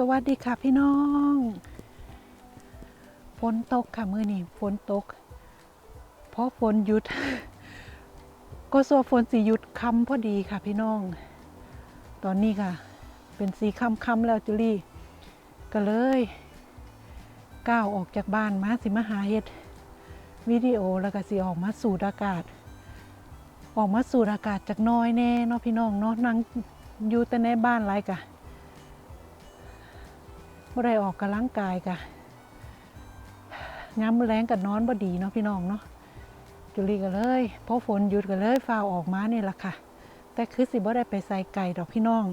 สวัสดีค่ะพี่น้องฝนตกค่ะมือนี้ฝนตก เพราะฝนหยุด ก็โซฝนสีหยุดคำพอดีค่ะพี่น้อง ตอนนี้ค่ะ เป็นสีคำคำแล้วจุลี่ก็เลยก้าวออกจากบ้านมาสิมาหาเฮ็ดวิดีโอแล้วก็สิออกมาสูดอากาศ ออกมาสูดอากาศจากน้อยแน่เนาะพี่น้องเนาะนั่งอยู่แต่ในบ้านไรกะ บ่ได้ออกกำลังกายกะย้ำแรงกับนอนบ่ดีเนาะพี่น้องเนาะจุลีก็เลยเพราะฝนหยุดก็เลยฟ้าวออกมาเนี่แหละค่ะ แต่คือสิบ่ได้ไปใส่ไก่ดอกพี่น้อง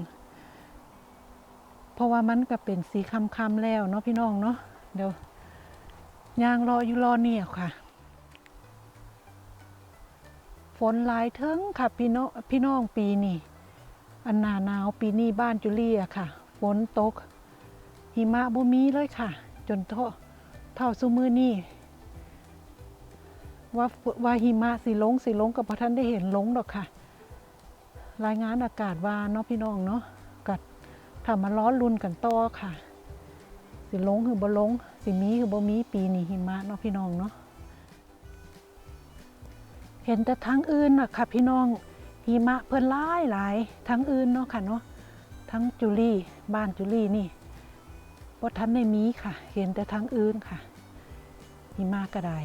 เพราะว่ามันก็เป็นสีคำๆแล้วเนาะพี่น้องเนาะเดี๋ยวยางรออยู่รอเนี่ยค่ะ ฝนหลายเทิงค่ะพี่น้องพี่น้องปีนี้อันหนาหนาวปีนี้บ้านจุลีอะค่ะ ฝนตก หิมะบ่มีเลยค่ะ จนเท่าเท่าซุมือนี่ว่าว่าหิมะสิลงสิลงกับพระท่านได้เห็นลงดอกค่ะ รายงานอากาศว่าเนาะพี่น้องเนาะกัดถ้ามาร้อนรุนกันต่อค่ะสิลงคือบ่ลงสิมีคือบ่มีปีนี้หิมะเนาะพี่น้องเนาะเห็นแต่ทั้งอื่นน่ะค่ะพี่น้องหิมะเพิ่นหลายหลายทั้งอื่นเนาะค่ะเนาะทั้งจุลีบ้านจุลีนี่ ว่าทันในมีค่ะ เห็นแต่ทางอื่นค่ะนี่มากกระได้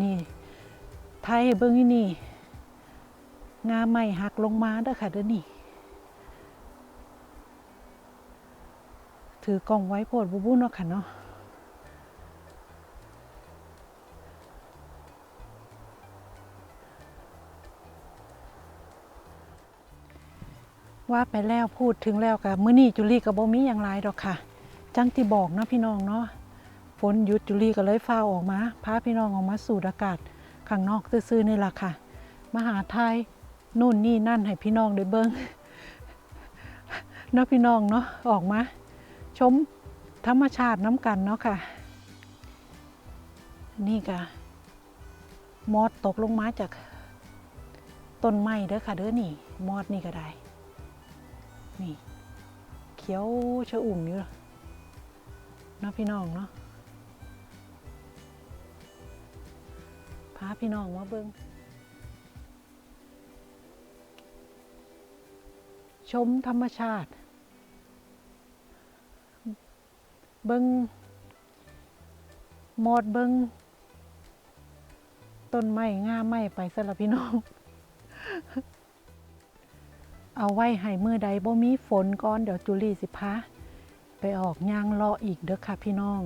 นี่ ไทยเบิ้งอยู่นี่ งาไม่หักลงมาเด้อค่ะเด้อนี่ ถือกล่องไว้โพดบุบุเนาะค่ะเนาะว่าไปแล้วพูดถึงแล้วกับมื้อนี้จุลีกับบ่มีอย่างไรดอกค่ะ จังที่บอกนะพี่น้องเนาะฝนหยุดจุลีก็เลยฟ้าวออกมาพาพี่น้องออกมาสูดอากาศข้างนอกซื่อๆนี่แหละค่ะ มหาไทยนู่นนี่นั่นให้พี่น้องได้เบิ้งเนาะพี่น้องเนาะออกมา ชมธรรมชาติน้ำกันเนาะค่ะ นี่ก็มอดตกลงมาจากต้นไม้เด้อค่ะเด้อนี่ มอดนี่ก็ได้ นี่ เขียวชะอุ่มอยู่ เนาะพี่น้องเนาะพาพี่น้องมาเบิงชมธรรมชาติ เบิงหมดเบิงต้นไม้ง่าไม้ไปสละพี่น้อง เอาไว้ให้มือใดบ่มีฝนก่อน เดี๋ยวจุลีสิพา ไปออกย่างเลาะอีกเด้อค่ะพี่น้อง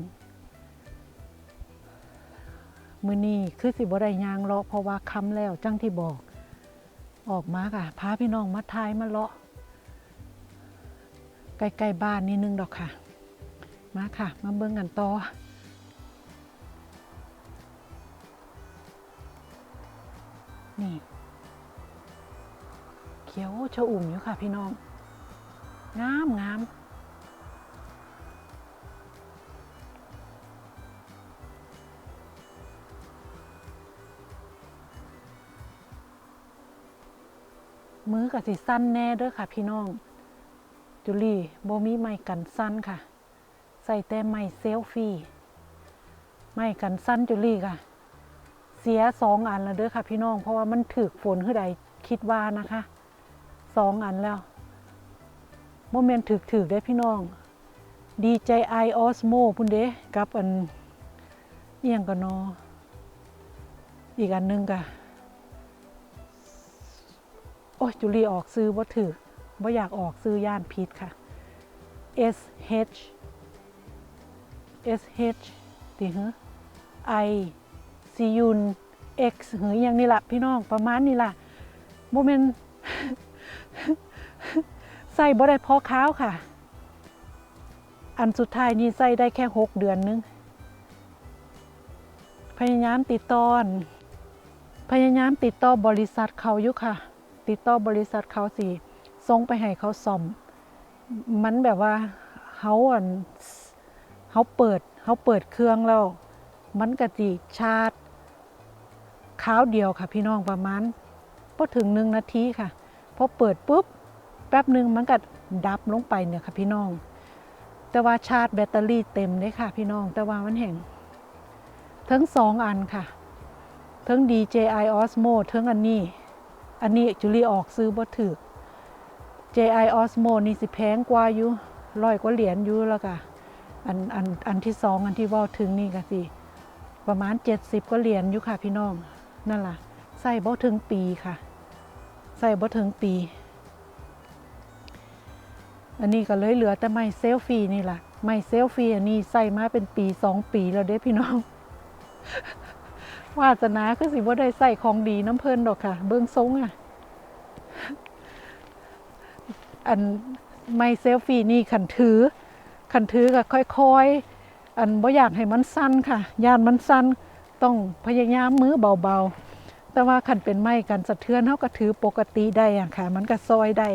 มือนี้คือสิบ่ได้ย่างเลาะเพราะว่าคำแล้วจังที่บอก ออกมาค่ะพาพี่น้องมาทายมาเลาะใกล้ๆบ้านนิดนึงดอกค่ะ มาค่ะ มาเบิ่งกันต่อนี่เขียวชะอุ่มอยู่ค่ะพี่น้อง งามงาม มือกับสิสั้นแน่เด้อค่ะ พี่น้อง จุลี่โบมีไม้กันสั้นค่ะ ใส่แต่ไม้เซลฟี่ไม้กันสั้นจุลี่ค่ะ เสียสองอันแล้วเด้อค่ะ พี่น้อง เพราะว่ามันถือฝนคือใดคิดว่านะคะสองอันแล้วโมเมนถือถือได้พี่น้อง DJI Osmo พุ่นเด้กับอันเอียงกันนออีกอันนึงกะ อ้ยจุลีออกซื้อว่าถือว่าอยากออกซื้อย่านพิษค่ะ S H S H ตีเหรอ I C U N X หืออย่างนี้ละพี่น้องประมาณนี้ละโมเมนใส่บ่ได้พอค้าวค่ะ อันสุดท้ายนี่ใส่ได้แค่หกเดือนนึง พยายามติดต่อน พยายามติดต่อบริษัทเขาอยู่ค่ะ ติดต่อบริษัทเขาสิส่งไปให้เขาซ่อม มันแบบว่าเขาอันเขาเปิดเขาเปิดเครื่องแล้ว มันกะจิชาร์จค้าวเดียวค่ะ พี่น้องประมาณพอถึงหนึ่งนาทีค่ะพอเปิดปุ๊บแป๊บหนึ่งมันก็ดับลงไปเนี่ยค่ะพี่น้อง แต่ว่าชาร์จแบตเตอรี่เต็มเลยค่ะ พี่น้องแต่ว่ามันแห่งทั้งสองอันค่ะทั้ง DJI Osmo ทั้งอันนี้ อันนี้จุลีออกซื้อบ่ถือ JI Osmo นี่สิแพงกว่าอยู่ร้อยกว่าเหรียญอยู่แล้วก็อันอันอันที่สองอันที่ว่าถึงนี่ก็สิประมาณ 70ก็เหรียญอยู่ค่ะพี่น้องนั่นล่ะใส่บ่ถึงปีค่ะ ใส่บ่ถึงปี อันนี้ก็เลยเหลือแต่ไม้เซลฟี่นี่ล่ะไม้เซลฟี่อันนี้ใส่มาเป็นปีสองปีแล้วเด้พี่น้อง วาสนาคือสิบ่ได้ใส่ของดีน้ำเพลินดอกค่ะ เบิ่งทรงอะ อันไม้เซลฟี่นี่ขันถือ ขันถือก็ค่อยๆ อันบ่อยากให้มันสั้นค่ะยานมันสั้นต้องพยายามมือเบาๆ แต่ว่าขันเป็นไม้กันสะเทือนเฮาก็ถือปกติได้อะค่ะ มันก็ซอยได้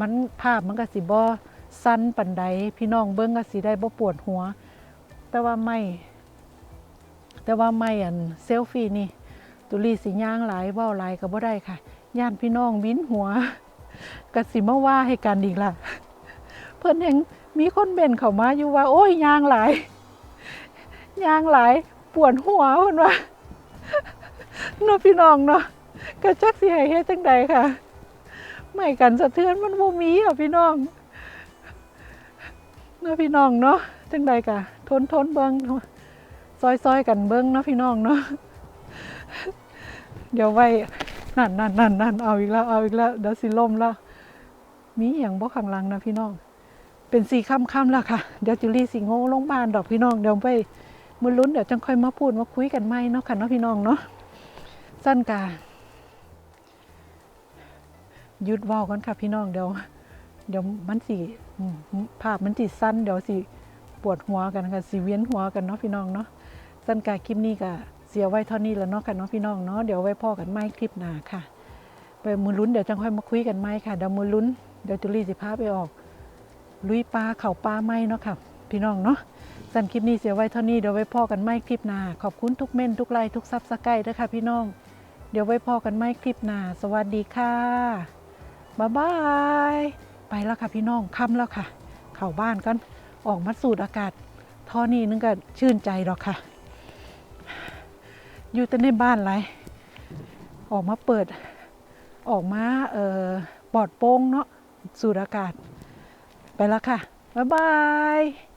มันภาพมันก็สิบ่สั้นปันใดพี่น้องเบิ่งก็สิได้บ่ปวดหัว แต่ว่าไม่ แต่ว่าไม่อันเซลฟี่นี่ ตุลีสิย่างหลายเว้าหลายก็บ่ได้ค่ะ ย่านพี่น้องวินหัวก็สิมาว่าให้กันอีกล่ะ เพิ่นยังมีคนเบนเข้ามาอยู่ว่า โอ้ยย่างหลายย่างหลายปวดหัวเพิ่นว่าเนาะพี่น้องเนาะก็จักสิให้เฮ็ดจังใดค่ะ ไม่กันสะเทือนมันบ่มีอะพี่น้องเนาะพี่น้องเนาะจังใดกะ ทนทนเบิ่ง ซอยซอยกันเบิ่งเนาะพี่น้องเนาะเดี๋ยวไว้นั่นนั่นนั่นนั่นเอาอีกแล้วเอาอีกแล้วเดี๋ยวสิล่มแล้วมีอย่างบ่ข้างหลังนะพี่น้อง เป็นสี่ค่ำค่ำๆแล้วค่ะ เดี๋ยวจุลีสิโง่ลงบ้านดอกพี่น้องเดี๋ยวไปมือลุ้นเดี๋ยวจังค่อยมาพูดมาคุยกันไหมเนาะค่ะเนาะพี่น้องเนาะสั้นกาหยุดว้ากันค่ะพี่น้องเดี๋ยวเดี๋ยวมันสิอืมภาพมันสิสั้นเดี๋ยวสิปวดหัวกันค่ะสิเวียนหัวกันเนาะพี่น้องเนาะ สั้นกาคลิปนี้ก็เสียไว้เท่านี้แล้วเนาะค่ะเนาะพี่น้องเนาะเดี๋ยวไว้พ่อกันไม่คลิปหน้าค่ะ ไปมือลุ้นเดี๋ยวจังค่อยมาคุยกันไหมค่ะเดี๋ยวมือลุ้นเดี๋ยวจุลีสิพาไปออก ลุยปลาเข่าปลาไหมเนาะค่ะ พี่น้องเนาะสั้นคลิปนี้เสียไว้เท่านี้เดี๋ยวไว้พ่อกันไม่คลิปหน้าขอบคุณทุกเม่นทุกไลค์ทุกซับสไครต์ด้วยค่ะ พี่น้อง เดี๋ยวไว้พ่อกันไม่คลิปหน้าสวัสดีค่ะบ๊ายบายไปแล้วค่ะพี่น้องค่ำแล้วค่ะ เข้าบ้านกันออกมาสูดอากาศท่อนี้นึงก็ชื่นใจหรอกค่ะ อยู่แต่ในบ้านไรออกมาเปิด ออกมาเอ่อปลอดโปร่งเนาะสูดอากาศ ไปแล้วค่ะ บ๊ายบาย